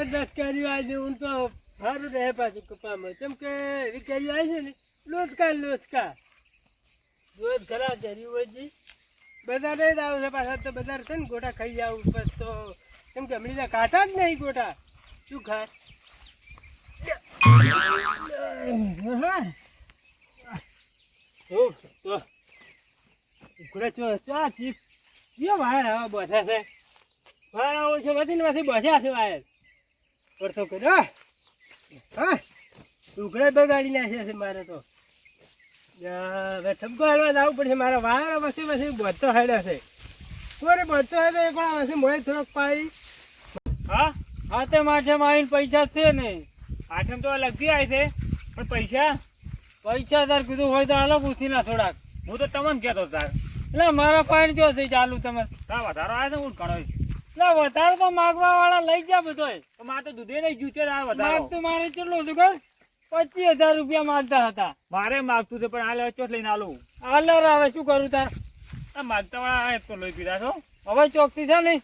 જબરદસ્ત કર્યું આજે હું તો સારું રહે પાછું કપામાં. કેમ કે એવી કર્યું આવી છે ને, લોચકા લોચકા. રોજ ખરા કર્યું હોય છે બધા નહીં જ આવું છે પાછા તો બધા છે ને ગોટા ખાઈ જાવ ઉપર તો. કેમ કે હમણાં કાઢા જ નહીં ગોટા. શું ખા? તો ઉકળે ચો ચા? ચીપ કયો બહાર આવા બોધા છે. વાયર આવો છે, બધી ને માંથી બસ્યા છે બહાર પડતો કર્યો હા! ઉઘડે બગાડી નાખ્યા છે મારે તો. હવે ઠપકો હાલવા જવું પડશે. મારા વાર વસી વસી બધો હેડ્યો છે. કોરે બધો તો એક વાર વસી મોય થોડોક પાઈ હા? હા, તે આઠમ આવીને પૈસા છે ને. આઠમ તો લગતી આવી છે. પણ પૈસા? પૈસા તાર કીધું હોય તો હાલો, પૂછી ના થોડાક. હું તો તમને કહેતો તાર. એટલે મારા પાણી જો છે ચાલુ તમે તાર વધારો આવે ને હું ઘણો વધારો તો માગવા વાળા લઈ ગયા બધો તો મારે તો દૂધે નહીં જૂતે આ તો મારે કેટલું હતું ખબર? પચીસ હજાર રૂપિયા માગતા હતા. મારે માગતું હતું પણ હાલે ચોટ લઈને આલું. હાલે હવે શું કરું તાર? માગતા વાળા આવે તો લઈ પીધા છો. હવે ચોકથી છે ને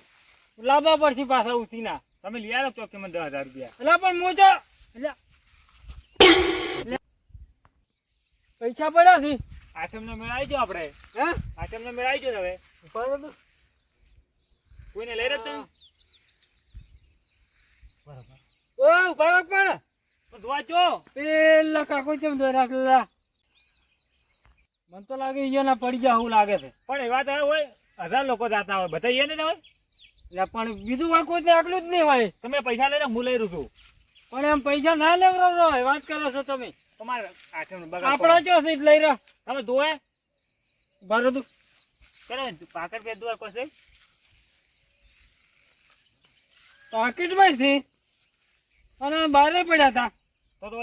લાંબા પડશે પાછા ઉઠીના તમે લઈ આવ્યો ચોકી મને દસ હજાર રૂપિયા. એટલે પણ મોજો એટલે પૈસા પડ્યા છે. આઠમ નો મેળ આવી જાવ આપણે. હા? આઠમ નો મેળ આવી જાવ હવે. બરાબર કોઈને લઈ રહ્યો તમે બરાબર. ઓ ઊભા પણ. ધોવા જો. પેલા કાકો ચમ ધોઈ રાખલા? મને તો લાગે અહીંયા પડી જાય એવું લાગે છે. પણ એવા તો હોય હજાર લોકો જાતા હોય બધા અહીંયા ને હોય? એટલે પણ બીજું હોય કોઈ આટલું જ નહીં હોય. તમે પૈસા લઈને હું લઈ રહ્યું છું. પણ એમ પૈસા ના લેવડાવો હોય વાત કરો છો તમે. તમારે આપણા ચો સીટ લઈ રહ્યો તમે ધોવે ભરો તું કરે પાકડ પે દુઆ કોસે. પાકીટમાં છે. અને બહાર પડ્યા હતા. તો તો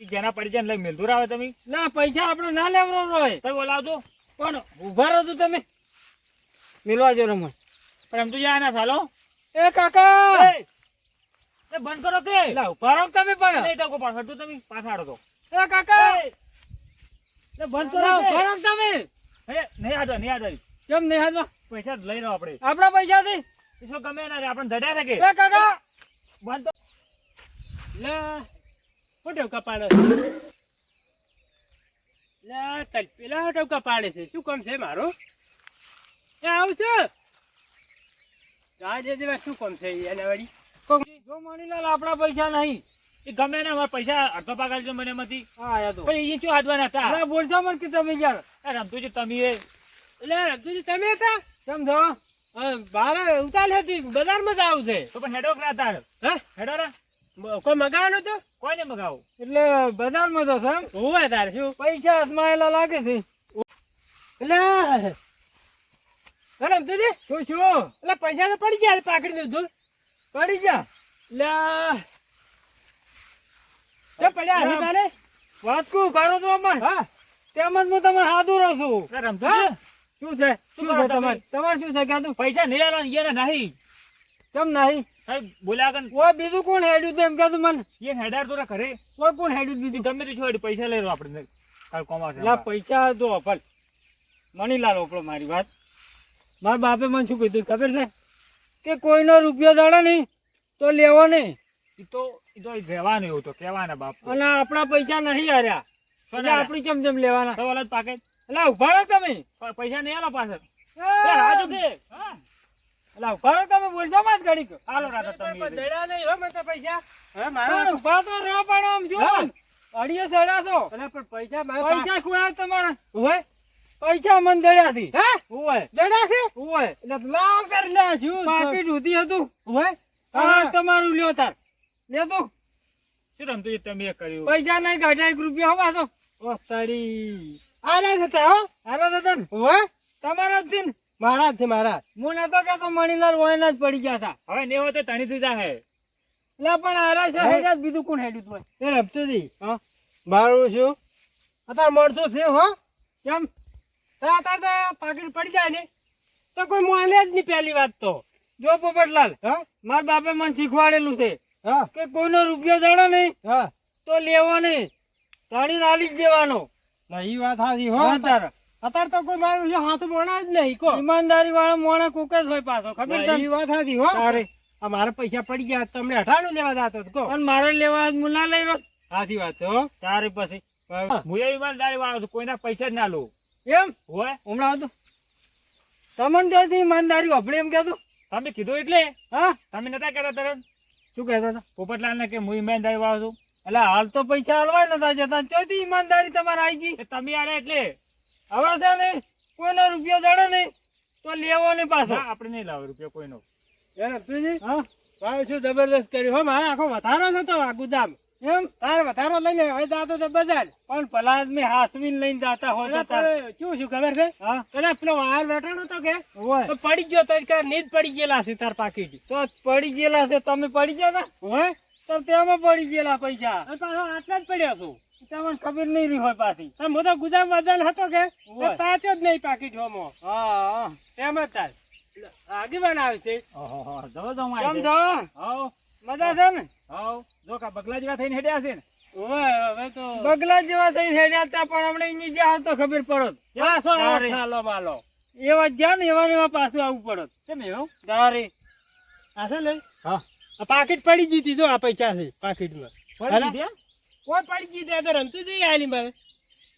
જેના પડી જાય ને લઈ મેલદુર આવે તમે? ના પૈસા આપણે ના લેવાનો હોય. તો બોલાવજો. પણ ઊભા રહો તમે. મિલવા જો રમણ પણ એમ તો જાય ના ચાલો. એ કાકા! એ! બંધ કરો કે? લા ઊભા રહો તમે પણ. નહીં ટકો પાછળ તું તમે. પાછળ તો. એ કાકા! એ! બંધ કરો ઊભા રહો તમે. એ નહીં આજો નહીં આજો કેમ નહીં આજો પૈસા લઈ રહ્યો આપણે. આપણા પૈસા થી શું ગમે ના રે આપણે ધડ્યા છે કે એ કાકા! બંધ તો લે હું ટવકા પાડે લે તલ પેલા ટવકા પાડે છે. શું કામ છે મારો? એ આવું છું આજે દેવા શું કામ છે એના વળી જો મણીલાલ આપણા પૈસા નહીં. એ ગમે ને અમારા પૈસા અડધો આલજો મને એમાંથી. હા આયા તો. પણ એ શું હાથવાના હતા. અરે બોલજો મને કે તમે યાર. રમતું છે તમે એટલે રમતુજી તમે હતા? કેમ બહાર ઉતાર હતી બજારમાં જ આવું છે. તો પણ હેડો ના તાર. હે? હેડો મ- કોઈ મગાવવાનું તો કોઈને મગાવું? એટલે બજારમાં તો સમ હોવે તારે શું? પૈસા હાથમાં લાગે છે. એટલે અરે દીદી શું શું? એટલે પૈસા તો પડી ગયા પાકડી દીધું પડી જા એટલે ચો પડ્યા હજી તારે? વાત કુ કરો તો અમર હા. તેમ જ હું તમારે સાધુ રહું છું? રમતું? શું છે? શું છે તમારે? તમારે શું છે કહેતું પૈસા નહીં આલવા યાર નહીં. કેમ નહીં? સાહેબ બોલ્યા કન કોઈ બીજું કોણ હેડ્યું તેમ કહેતું મને? એ હેડાર તો ઘરે. કોઈ કોણ હેડ્યું બીજું? ગમે તે છોડ પૈસા લઈ લો આપણે કાલ કોમા લા પૈસા તો અપલ. મની લાલ ઓપડો મારી વાત. મારા બાપે મને શું કીધું ખબર છે? કે કોઈનો રૂપિયો દાડે નહીં તો લેવો નહીં. એ તો એ તો રહેવાનું એવું તો કહેવાના બાપ અને આપણા પૈસા નહીં હાર્યા. આપણી ચમચમ લેવાના. ઓલા પાકે. એટલે ઊભા રહો તમે. પૈસા નહીં આલો પાછળ. રાજો દે એટલે ઊભા રહો તમે બોલશો માં જ ઘડીક. આલો રાજો તમે દડા નહીં હો મને તો પૈસા. હવે મારો ઊભા તો રહો પણ આમ જો અડીએ સડ્યા છો અરે પણ પૈસા મારા પૈસા ખોયા તમારા. હોય પૈસા મન દડ્યા થી. હે? હોય દડા છે? હોય એટલે લાવ કરી લે શું પાકીટ ઉધી હતું. હોય હા તમારું લ્યો તાર. લે તો. શું રમતું તમે કર્યું. પૈસા નહીં કાઢ્યા એક રૂપિયા હવા તો ઓ તારી. આના થતા હો. હારો જતા હોય તમારા જ છે ને. મારા જ છે મારા હું નતો કહેતો મણીલાલ વોયના જ પડી ગયા હતા. હવે ને હોય તો તણી દીધા હે. એટલે પણ આરા છે હેડા બીજું કોણ હેડ્યું તું એ રમતો હા. મારું શું? અત્યારે મળતો છે હો. કેમ? અત્યારે તો પાકીટ પડી જાય ને. તો કોઈ માને જ નહીં પહેલી વાત તો. જો પોપટલાલ હા. મારા બાપે મને શીખવાડેલું છે હા. કે કોઈનો રૂપિયો જાણો નહીં હા. તો લેવો નહીં. તણી નાલી જ જવાનો ના ઈ વાત સાચી હો. હા અત્યારે તો કોઈ મારું હાથ મોણા જ નહીં કો. ઈમાનદારી વાળો મોણા કોક જ હોય પાછો ખબર ના, ઈ વાત સાચી હો. આ મારા પૈસા પડી ગયા તમને અઠાણું લેવા જાતો કહો પણ મારે લેવા હું ના લઈ રહ્યો. સાચી વાત છો તારે પછી. હું. ઈમાનદારી વાળો છું કોઈના પૈસા જ ના લઉં. એમ? હોય. હમણાં હતું? તમને ઈમાનદારી વાપરી એમ કહેતું? તમે કીધું એટલે? હા. તમે નતા કહેતા તરત? શું કહેતા હતા? પોપટલાલ ને કે હું ઈમાનદારી વાળો છું? એટલે હાલ તો પૈસા હાલવાય નતા જતા. ચોથી ઈમાનદારી તમારે આવી ગઈ. તમે આડે એટલે? હવે છે ને કોઈનો રૂપિયો જડે નહીં તો લેવો નહીં પાછો. આપણે નહીં લાવે રૂપિયો કોઈનો. એ રમતુજી હા? ભાવ શું જબરદસ્ત કર્યું? હો મારે આખો વધારો નતો આ ગુદામ. એમ? તારે વધારો લઈને હવે જાતો તો બજાર પણ ભલા આદમી હાસવીને લઈને જાતા હોય શું શું ખબર છે? હા. તને પેલો વાર વેટાણો તો કે? તો પડી ગયો તો નીંદ પડી ગયેલા છે તાર પાકીટ તો પડી ગયેલા છે તમે પડી ગયા હતા હોય? તો તેમાં પડી ગયેલા પૈસા. આટલા જ પડ્યા છું. તમને ખબર નહીં રહી હોય પાછી. હું તો વજન હતો કે? પાછો જ નહીં પાકી હોમો. હા તેમ જ તાર. આગેવાન આવે છે. કેમ છો હાવ. મજા છે ને? હાવ. જો કા બગલા જેવા થઈને હેડ્યા છે ને. હવે તો બગલા જેવા થઈને હેડ્યા હતા પણ હમણાં અહીંયા જ્યાં તો ખબર પડત. પાછો હાલો. માલો એવા જ્યાં ને એવા ને એવા પાછું આવવું પડત. કેમ એવું? તારે. આ છે ને? હા. પાકીટ પડી જીતી જો આ પૈસા છે પાકીટમાં? કોઈ પડી જીતે તો રમતું જઈ આલી મારે.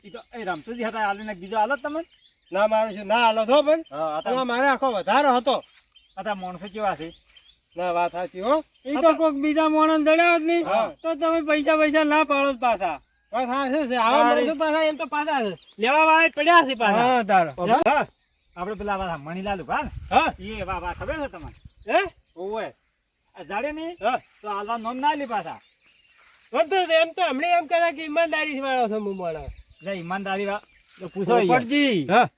ઈ તો એ રમતુજી હતા આલીને બીજો હાલો તમે. ના મારું છે ના હાલો તો પણ. હા મારે આખો વધારો હતો. હતા માણસો કેવા છે? ના વાત સાચી હો. એ તો કોઈક બીજા માણસ જડ્યા જ નહીં. તો તમે પૈસા પૈસા ના પાડો પાછા. વાત હા હા. આપણે પેલા મણીલાલ ઊભા ને. હા. એ વાહ ખબર છે તમને? હે? ઓવે. જાડે ને તો હાલવા નોમ ના લી પાછા. એમ તો એમ તો હમણે એમ કહેતા કે ઈમાનદારી વાળો છે હું માણસ. જે ઈમાનદારી વા તો પૂછો પડજી. હા.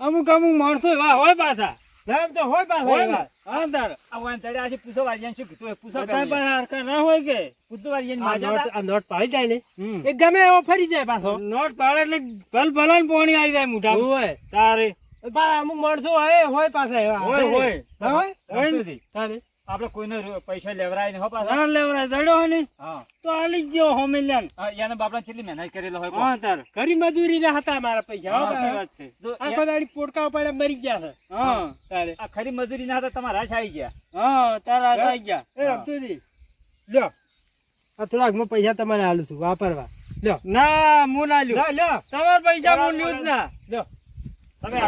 અમુક અમુક માણસો એવા હોય પાછા. એમ તો હોય પાછા હોય હા તાર આ ચડ્યા છે પૂછો વાળીયાને શું કીધું પૂછો પણ હરખા ના હોય કે? પૂછો વાળીયાને આ નોટ આ નોટ પાડી જાય ને. એ ગમે એવો ફરી જાય પાછો. નોટ પાડે એટલે ભલ ભલન પોણી આવી જાય મોટા હોય. તારે. અમુક માણસો હોય હોય પાછા એવા. હોય, હોય. હોય. હોય તારે. આપણે કોઈને પૈસા લેવરાય નહીં હો પાછા ના લેવરાય જડ્યો હો ને હા તો આલી જ હો મિલિયન યાને બાપડા કેટલી મહેનત કરેલો હોય હા તાર કરી મજૂરી ના હતા મારા પૈસા હો. વાત છે જો આખો દાડી પોટકા ઉપાડે મરી ગયા છે હા તારે આ ખરી મજૂરી ના હતા તમારા હાથ આવી ગયા હા તારા હાથ આવી ગયા એ રમતુજી લ્યો આ થોડાક હું પૈસા તમારે આલું છું વાપરવા લ્યો ના હું ના લ્યો ના લ્યો તમારા પૈસા હું લ્યું જ ના લ્યો તમે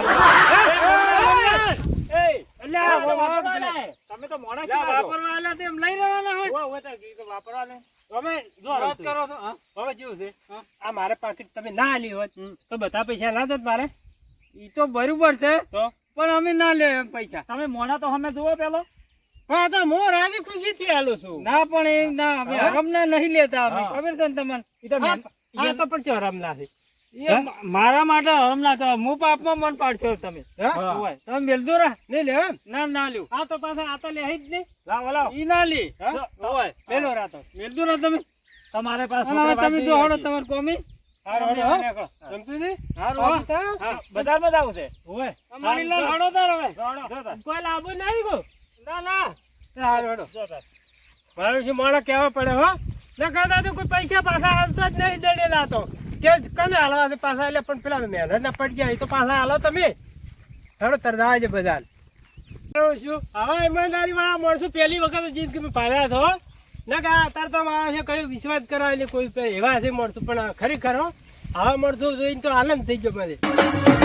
તમે તો મોણા? વાપરવા તેમ લઈ હોય. તો વાપરવા જો કરો હવે છે? આ મારે પાકીટ તમે ના આલી હોત તો બધા પૈસા ના દત મારે? ઈ તો બરોબર છે. તો? પણ અમે ના લે પૈસા. તમે મોણા તો અમે જુઓ પેલો. પણ તો હું રાજી ખુશી થી હાલું છું. ના પણ એ ના અમે? હરમ ના નહીં લેતા અમે. ખબર છે ને તમને? ઈ તો આ તો પણ ચોરમ ના છે. મારા માટે હરમ ના કરો હું પાપમાં મન પાડશો તમે. તમે મેલજો રા નહીં લે ના ના લ્યો. આ તો પાછા આ તો લે જ નહીં. લાવો, લાવો. ઈ ના લે? હોય પેલો રાતો. મેલજો રા તમે. તમારે પાસે તમે જો રહ્યા તમારે કોમી. બજારમાં જ છે. કોઈ લાભો નહીં ગો ના ના. મોડા કહેવા પડે હો? ના તો કોઈ પૈસા પાછા આવતો જ નહીં દડેલા તો. કે કને હાલવા પાછા એટલે પણ પેલા મહેનત ના પડી જાય તો પાછા હાલો તમે. હેડો તરદા છે બધા શું? હવે ઈમાનદારી વાળા માણસો પહેલી વખત જિંદગીમાં પાડ્યા છો ના કે અત્યારે તો મારા છે વિશ્વાસ કરવા એટલે કોઈ એવા છે માણસો, પણ ખરેખર આવા માણસો જોઈને તો આનંદ થઈ ગયો મને